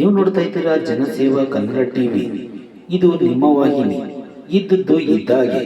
ನೀವು ನೋಡ್ತಾ ಇದ್ದೀರಾ ಜನಸೇವಾ ಕನ್ನಡ ಟಿವಿ. ಇದು ನಿಮ್ಮ ವಾಹಿನಿ. ಇದ್ದದ್ದು ಇದ್ದಾಗೆ.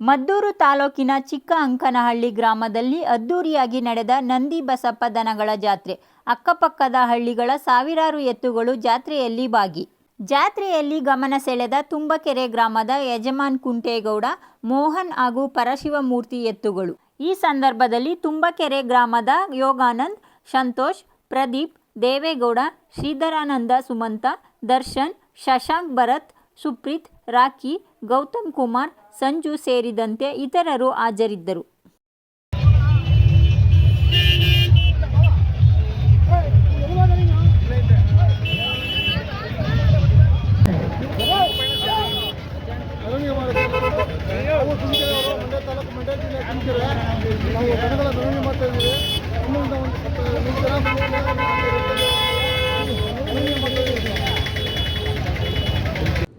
ಮದ್ದೂರು ತಾಲೂಕಿನ ಚಿಕ್ಕ ಅಂಕನಹಳ್ಳಿ ಗ್ರಾಮದಲ್ಲಿ ಅದ್ದೂರಿಯಾಗಿ ನಡೆದ ನಂದಿ ಬಸಪ್ಪ ದನಗಳ ಜಾತ್ರೆ. ಅಕ್ಕಪಕ್ಕದ ಹಳ್ಳಿಗಳ ಸಾವಿರಾರು ಎತ್ತುಗಳು ಜಾತ್ರೆಯಲ್ಲಿ ಭಾಗಿ. ಜಾತ್ರೆಯಲ್ಲಿ ಗಮನ ಸೆಳೆದ ತುಂಬಕೆರೆ ಗ್ರಾಮದ ಯಜಮಾನ್ ಕುಂಟೇಗೌಡ, ಮೋಹನ್ ಹಾಗೂ ಪರಶಿವಮೂರ್ತಿ ಎತ್ತುಗಳು. ಈ ಸಂದರ್ಭದಲ್ಲಿ ತುಂಬಕೆರೆ ಗ್ರಾಮದ ಯೋಗಾನಂದ್, ಸಂತೋಷ್, ಪ್ರದೀಪ್ ದೇವೇಗೌಡ, ಶ್ರೀಧರಾನಂದ ಸುಮಂತ, ದರ್ಶನ್, ಶಶಾಂಕ್ ಭರತ್, ಸುಪ್ರೀತ್, ರಾಖಿ, ಗೌತಮ್ ಕುಮಾರ್, ಸಂಜು ಸೇರಿದಂತೆ ಇತರರು ಹಾಜರಿದ್ದರು. ನಾವು